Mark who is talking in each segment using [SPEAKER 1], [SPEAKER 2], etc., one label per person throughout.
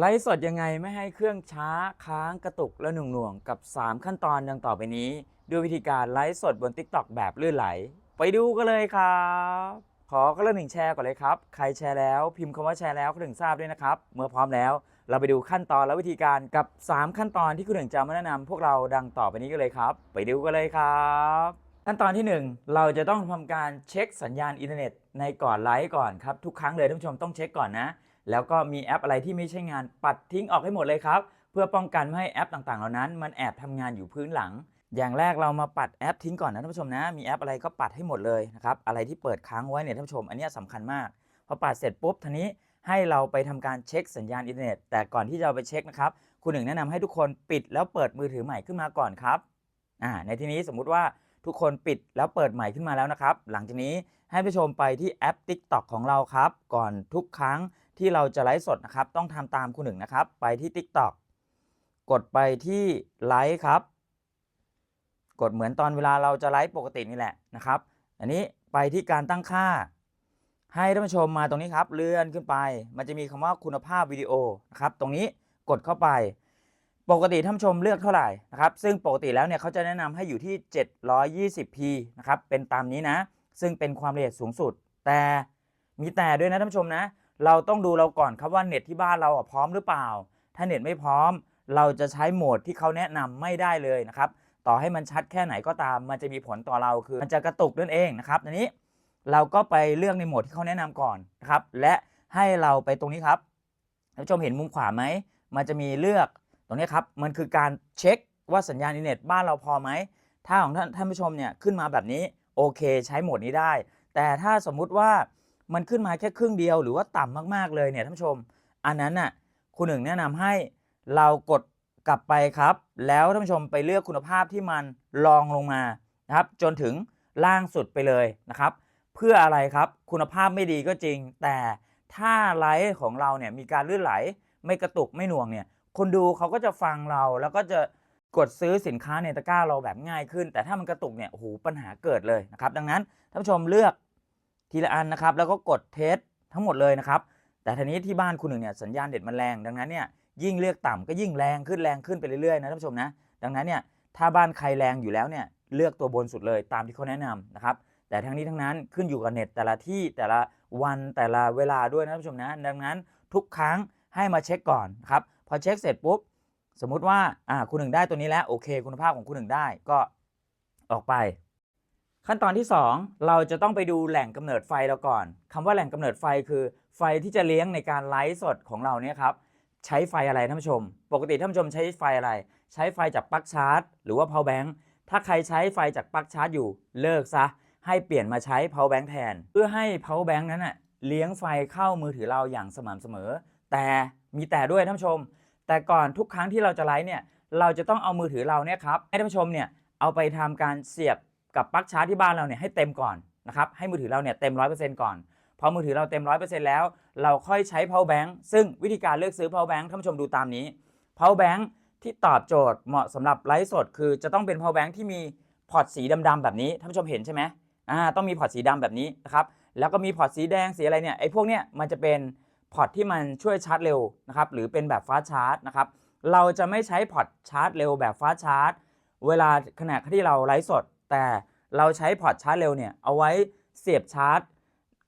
[SPEAKER 1] ไลฟ์สดยังไงไม่ให้เครื่องช้าค้างกระตุกและหน่วงๆ กับ 3 ขั้นตอนดังต่อไปนี้ ด้วยวิธีการไลฟ์สดบน TikTok แบบลื่นไหล ไปดูกันเลยครับ ขอก็เริ่มหนึ่งแชร์ก่อนเลยครับ ใครแชร์แล้วพิมพ์คำว่าแชร์แล้วก็ถึงทราบด้วยนะครับ เมื่อพร้อมแล้ว เราไปดูขั้นตอนและวิธีการกับ 3 ขั้นตอนที่คุณหนึ่งจะมาแนะนำพวกเราดังต่อไปนี้กันเลยครับ ไปดูกันเลยครับ ขั้นตอนที่ 1 เราจะต้องทำการเช็คสัญญาณอินเทอร์เน็ตในก่อนไลฟ์ก่อนครับ ทุกครั้งเลยท่านผู้ชมต้องเช็คก่อนนะ แล้วก็มีแอปอะไรที่ไม่ใช่งานปัดทิ้งออกให้หมดเลยครับ เพื่อป้องกันไม่ให้แอปต่างๆ เหล่านั้น มันแอบทำงานอยู่พื้นหลัง อย่างแรกเรามาปัดแอปทิ้งก่อนนะท่านผู้ชมนะ มีแอปอะไรก็ปัดให้หมดเลยนะครับอะไรที่เปิดค้างไว้เนี่ยท่านผู้ชม อันนี้ยสำคัญมากพอปัดเสร็จปุ๊บทีนี้ให้เราไปทำการเช็คสัญญาณอินเทอร์เน็ตแต่ก่อนที่จะไปเช็คนะครับคุณหนึ่งแนะนำให้ทุกคนปิดแล้วเปิดมือถือใหม่ขึ้นมาก่อนครับอ่าในที่นี้สมมุติว่า ทุกคนปิดแล้วเปิดใหม่ขึ้นมาแล้วนะครับ หลังจากนี้ให้ผู้ชมไปที่แอป TikTok ของเราครับ ก่อนทุกครั้งที่เราจะไลฟ์สดนะครับ ต้องทำตามคุณหนึ่งนะครับ ไปที่ TikTok กดไปที่ไลฟ์ครับ กดเหมือนตอนเวลาเราจะไลฟ์ปกตินี่แหละนะครับ อันนี้ไปที่การตั้งค่า ให้ท่านผู้ชมมาตรงนี้ครับ เลื่อนขึ้นไป มันจะมีคำว่าคุณภาพวิดีโอนะครับ ตรงนี้กดเข้าไป ปกติท่านชมเลือกเท่าไหร่นะครับ ซึ่งปกติแล้วเนี่ยเขาจะแนะนำให้อยู่ที่ 720p นะครับ เป็นตามนี้นะ ซึ่งเป็นความละเอียดสูงสุด แต่มีแต่ด้วยนะท่านชมนะ เราต้องดูเราก่อนครับว่าเน็ตที่บ้านเราพร้อมหรือเปล่า ถ้าเน็ตไม่พร้อม เราจะใช้โหมดที่เขาแนะนำไม่ได้เลยนะครับ ต่อให้มันชัดแค่ไหนก็ตาม มันจะมีผลต่อเราคือ มันจะกระตุกนั่นเองนะครับอันนี้เราก็ไปเลือกในโหมดที่เขาแนะนำก่อนนะครับ และให้เราไปตรงนี้ครับท่านชมเห็นมุมขวาไหม มันจะมีเลือก ตรงนี้ครับมันคือการเช็คว่าสัญญาณอินเทอร์เน็ตบ้านเราพอไหมถ้าของท่านท่านผู้ชมเนี่ยขึ้นมาแบบนี้โอเคใช้โหมดนี้ได้ แต่ถ้าสมมุติว่ามันขึ้นมาแค่ครึ่งเดียวหรือว่าต่ำมากๆเลยเนี่ยท่านผู้ชม อันนั้นน่ะคุณหนึ่งแนะนำให้เรากดกลับไปครับ แล้วท่านผู้ชมไปเลือกคุณภาพที่มันรองลงมานะครับจนถึงล่างสุดไปเลยนะครับ เพื่ออะไรครับคุณภาพไม่ดีก็จริง แต่ถ้าไลฟ์ของเราเนี่ยมีการลื่นไหล ไม่กระตุกไม่หน่วงเนี่ย คนดูเขาก็จะฟังเราแล้วก็จะกดซื้อสินค้าในตะกร้าเราแบบง่ายขึ้น แต่ถ้ามันกระตุกเนี่ยโอ้โหปัญหาเกิดเลยนะครับ ดังนั้นท่านผู้ชมเลือกทีละอันนะครับ แล้วก็กดเทสทั้งหมดเลยนะครับ แต่ทีนี้ที่บ้านคุณหนึ่งเนี่ยสัญญาณเด็ดมันแรง ดังนั้นเนี่ยยิ่งเลือกต่ำก็ยิ่งแรงขึ้นแรงขึ้นไปเรื่อยๆนะท่านผู้ชมนะ ดังนั้นเนี่ยถ้าบ้านใครแรงอยู่แล้วเนี่ยเลือกตัวบนสุดเลยตามที่เขาแนะนำนะครับ แต่ทั้งนี้ทั้งนั้นขึ้นอยู่กับเน็ตแต่ละที่แต่ละวันแต่ละเวลาด้วยนะท่านผู้ชมนะ ดังนั้นทุกครั้งให้มาเช็คก่อนครับ พอเช็คเสร็จปุ๊บ สมมุติว่าอ่าคุณหนึ่งได้ตัวนี้แล้วโอเค คุณภาพของคุณหนึ่งได้ก็ออกไป ขั้นตอนที่ 2 เราจะต้องไปดูแหล่งกำเนิดไฟเราก่อนคำว่าแหล่งกำเนิดไฟคือไฟที่จะเลี้ยงในการไลฟ์สดของเราเนี่ยครับใช้ไฟอะไรท่านผู้ชม ปกติท่านผู้ชมใช้ไฟอะไร ใช้ไฟจากปลั๊กชาร์จ หรือว่า power bank ถ้าใครใช้ไฟจากปลั๊กชาร์จอยู่เลิกซะ ให้เปลี่ยนมาใช้ power bank แทน เพื่อให้ power bank นั้นน่ะเลี้ยงไฟเข้ามือถือเราอย่างสม่ำเสมอ แต่ มีแต่ด้วยท่านผู้ชม แต่ก่อนทุกครั้งที่เราจะไลฟ์เนี่ยเราจะต้องเอามือถือเราเนี่ยครับให้ท่านผู้ชมเนี่ยเอาไปทำการเสียบกับปลั๊กชาร์จที่บ้านเราเนี่ยให้เต็มก่อนนะครับให้มือถือเราเนี่ยเต็ม100%ก่อนพอมือถือเราเต็ม100%แล้ว เราค่อยใช้ power bank ซึ่งวิธีการเลือกซื้อ power bank ท่านผู้ชมดูตามนี้ power bank ที่ตอบโจทย์เหมาะสำหรับไลฟ์สด คือจะต้องเป็น power bank ที่มีพอร์ตสีดำๆแบบนี้ท่านผู้ชมเห็นใช่ไหมอ่าต้องมีพอร์ตสีดำแบบนี้นะครับแล้วก็มีพอร์ตสีแดงสีอะไรเนี่ยไอ้พวกเนี้ยมันจะเป็น พอร์ตที่มันช่วยชาร์จเร็วนะครับหรือเป็นแบบฟ้าชาร์จนะครับเราจะไม่ใช้พอร์ตชาร์จเร็วแบบฟ้าชาร์จ เวลาขณะที่เราไลฟ์สด แต่เราใช้พอร์ตชาร์จเร็วเนี่ยเอาไว้เสียบชาร์จ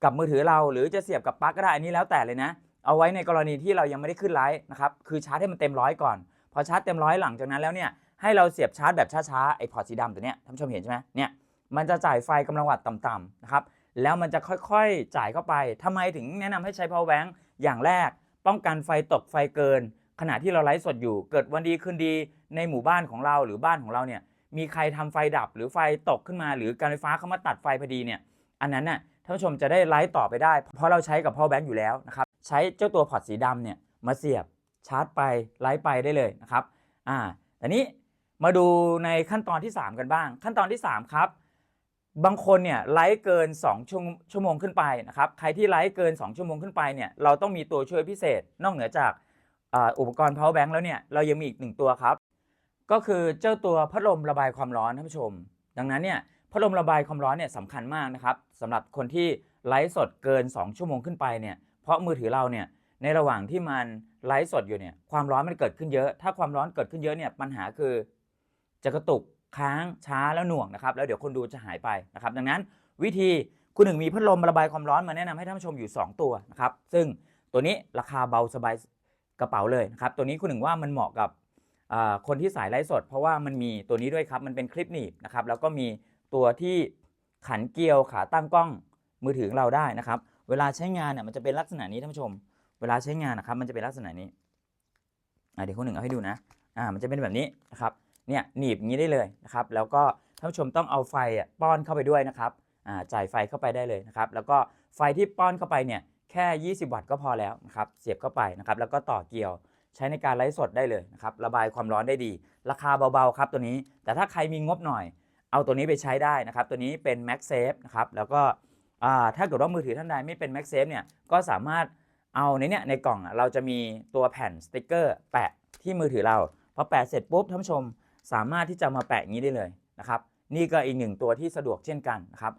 [SPEAKER 1] กับมือถือเราหรือจะเสียบกับปลั๊กก็ได้อันนี้แล้วแต่เลยนะ เอาไว้ในกรณีที่เรายังไม่ได้ขึ้นไลฟ์นะครับคือชาร์จให้มันเต็มร้อยก่อน พอชาร์จเต็มร้อยหลังจากนั้นแล้วเนี่ยให้เราเสียบชาร์จแบบช้าๆไอพอร์ตสีดำตัวเนี้ยท่านผู้ชมเห็นใช่ไหมเนี่ยมันจะจ่ายไฟกำลังวัตต์ต่ำๆนะครับแล้วมันจะค่อยๆจ่ายเข้าไปทำไมถึงแนะนำให้ใช้ power bank อย่างแรกป้องกันไฟตกไฟเกิน ขณะที่เราไลฟ์สดอยู่ เกิดวันดีคืนดีในหมู่บ้านของเราหรือบ้านของเราเนี่ยมีใครทำไฟดับหรือไฟตกขึ้นมา หรือการไฟฟ้าเข้ามาตัดไฟพอดีเนี่ยอันนั้นน่ะท่านผู้ชมจะได้ไลฟ์ต่อไปได้ เพราะเราใช้กับ power bank อยู่แล้วนะครับใช้เจ้าตัวพอร์ตสีดำเนี่ยมาเสียบชาร์จไปไลฟ์ไปได้เลยนะครับอ่าแต่นี้มาดูในขั้นตอนที่ 3 กันบ้าง ขั้นตอนที่ 3 ครับ บางคนเนี่ยไลฟ์เกิน2ชั่วชั่วโมงขึ้นไปนะครับใครที่ไลฟ์เกิน 2 ชั่วโมงขึ้นไปเนี่ยเราต้องมีตัวช่วยพิเศษ นอกเหนือจากอาอุปกรณ์ power bank แล้วเนี่ยเรายังมีอีกหนึ่งตัวครับ ก็คือเจ้าตัวพัดลมระบายความร้อนท่านผู้ชม ดังนั้นเนี่ยพัดลมระบายความร้อนเนี่ยสำคัญมากนะครับสำหรับคนที่ไลฟ์สดเกิน 2 ชั่วโมงขึ้นไปเนี่ยเพราะมือถือเราเนี่ยในระหว่างที่มันไลฟ์สดอยู่เนี่ยความร้อนมันเกิดขึ้นเยอะ ถ้าความร้อนเกิดขึ้นเยอะเนี่ยปัญหาคือจะกระตุก ค้างช้าแล้วหน่วงนะครับแล้วเดี๋ยวคนดูจะหายไปนะครับดังนั้นวิธีคุณหนึ่งมีพัดลมระบายความร้อนมาแนะนำให้ท่านผู้ชมอยู่ 2 ตัวนะครับซึ่งตัวนี้ราคาเบาสบายกระเป๋าเลยนะครับตัวนี้คุณหนึ่งว่ามันเหมาะกับคนที่สายไลฟ์สด เพราะว่ามันมีตัวนี้ด้วยครับมันเป็นคลิปหนีบนะครับแล้วก็มีตัวที่ขันเกลียวขาตั้งกล้องมือถือของเราได้นะครับ เวลาใช้งานเนี่ยมันจะเป็นลักษณะนี้ท่านผู้ชม เวลาใช้งานนะครับมันจะเป็นลักษณะนี้เดี๋ยวคุณหนึ่งเอาให้ดูนะอ่ามันจะเป็นแบบนี้นะครับ เนี่ยหนีบอย่างนี้ได้เลยนะครับ แล้วก็ท่านผู้ชมต้องเอาไฟป้อนเข้าไปด้วยนะครับจ่ายไฟเข้าไปได้เลยนะครับ แล้วก็ไฟที่ป้อนเข้าไปเนี่ยแค่ 20 วัตต์ก็พอแล้วนะครับ เสียบเข้าไปนะครับ แล้วก็ต่อเกี่ยวใช้ในการไลฟ์สดได้เลยนะครับ ระบายความร้อนได้ดี ราคาเบาๆครับตัวนี้ แต่ถ้าใครมีงบหน่อย เอาตัวนี้ไปใช้ได้นะครับ ตัวนี้เป็น MagSafe นะครับ แล้วก็ถ้าเกิดว่ามือถือท่านใดไม่เป็น MagSafe เนี่ย ก็สามารถเอาในเนี้ยในกล่องเราจะมีตัวแผ่นสติกเกอร์ แปะที่มือถือเรา พอแปะเสร็จปุ๊บท่านผู้ชม สามารถที่จะมาแปะอย่างนี้ได้เลยนะครับนี่ก็อีกหนึ่งตัวที่สะดวกเช่นกันนะครับ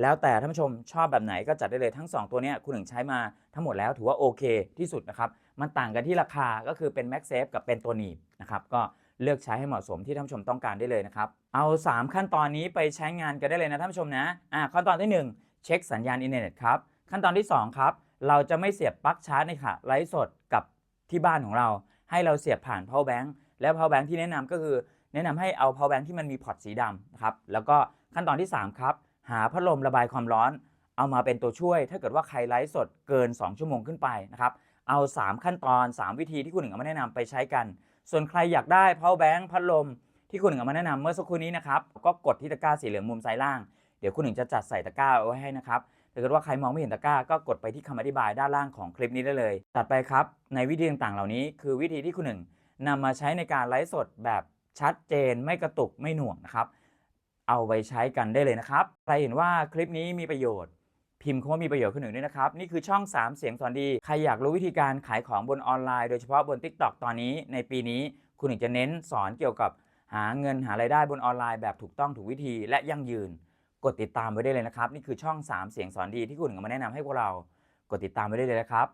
[SPEAKER 1] แล้วแต่ท่านผู้ชมชอบแบบไหนก็จัดได้เลยทั้ง 2 ตัวนี้คุณหนึ่งใช้มาทั้งหมดแล้วถือว่าโอเคที่สุดนะครับมันต่างกันที่ราคาก็คือเป็น Max Safe กับเป็นตัวหนีบนะครับก็เลือกใช้ให้เหมาะสมที่ท่านผู้ชมต้องการได้เลยนะครับ เอา 3 ขั้นตอนนี้ไปใช้งานกันได้เลยนะท่านผู้ชมนะอ่าขั้นตอนที่ 1 เช็คสัญญาณอินเทอร์เน็ตครับ ขั้นตอนที่ 2 ครับ เราจะไม่เสียบปลั๊กชาร์จในค่ะไลฟ์สดกับที่บ้านของเรา ให้เราเสียบผ่าน power bank แล้ว power bank ที่แนะนำก็คือ แนะนำให้เอา power bank ที่มันมีพอร์ตสีดำนะครับแล้วก็ขั้นตอนที่ 3 ครับ หาพัดลมระบายความร้อน เอามาเป็นตัวช่วย ถ้าเกิดว่าใครไลฟ์สดเกิน 2 ชั่วโมงขึ้นไปนะครับเอา 3 ขั้นตอน 3 วิธีที่คุณหนึ่งเอามาแนะนำไปใช้กัน ส่วนใครอยากได้ power bank พัดลมที่คุณหนึ่งเอามาแนะนำเมื่อสักครู่นี้นะครับก็กดที่ตะกร้าสีเหลืองมุมซ้ายล่าง เดี๋ยวคุณหนึ่งจะจัดใส่ตะกร้าเอาไว้ให้นะครับถ้าเกิดว่าใครมองไม่เห็นตะกร้าก็กดไปที่คำอธิบายด้านล่างของคลิปนี้ได้เลยตัดไปครับในวิธีต่างๆ เหล่านี้ คือวิธีที่คุณหนึ่งนำมาใช้ในการไลฟ์สดแบบ ชัดเจนไม่กระตุกไม่หน่วงนะครับ เอาไปใช้กันได้เลยนะครับ ใครเห็นว่าคลิปนี้มีประโยชน์ พิมพ์คำว่ามีประโยชน์ขึ้นหนึ่งด้วยนะครับ นี่คือช่อง 3 เสียงสอนดี ใครอยากรู้วิธีการขายของบนออนไลน์โดยเฉพาะบน TikTok ตอนนี้ในปีนี้คุณหนึ่งจะเน้นสอนเกี่ยวกับหาเงินหารายได้บนออนไลน์แบบถูกต้องถูกวิธีและยั่งยืน กดติดตามไว้ได้เลยนะครับ นี่คือช่อง 3 เสียงสอนดีที่คุณหนึ่งมาแนะนำให้พวกเรา กดติดตามไว้ได้เลยนะครับ